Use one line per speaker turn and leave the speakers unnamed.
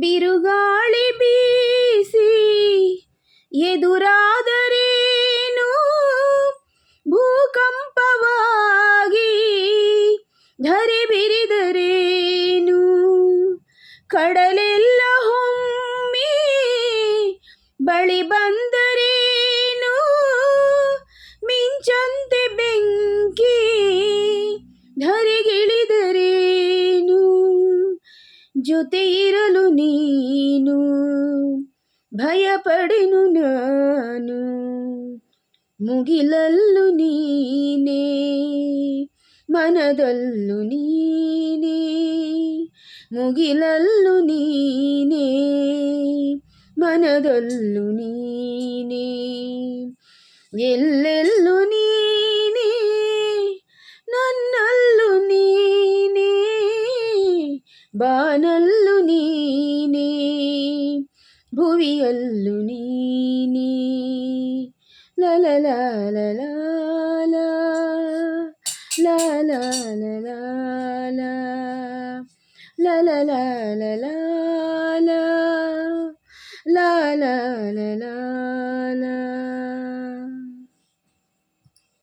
ಬಿರುಗಾಳಿ ಬೀಸಿ ಎದುರಾದರೇನು? ಭೂಕಂಪವಾಗಿ ಧರೆ ಬಿರಿದರೇನು? ಕಡಲೆಲ್ಲ ಹೊಮ್ಮಿ ಬಳಿ ಬಂದರೇನು ಜೊತೆ ಇರಲು ನೀನು ಭಯಪಡೆನು ನಾನು. ಮುಗಿಲಲ್ಲು ನೀನೇ ಮನದಲ್ಲು ನೀನೇ ಮುಗಿಲಲ್ಲು ನೀನೇ ಮನದಲ್ಲು ನೀನೇ. ಎಲ್ಲೆಲ್ಲೂ ಬಾನಲ್ಲು ನೀನೇ ಭುವಿಯಲ್ಲು ನೀನೇ ಲಲಲಾಲಲಾಲ ಲಾಲಾಲಲಾಲ ಲಲಲಾಲಲಾಲ ಲಾಲಾಲಲಾ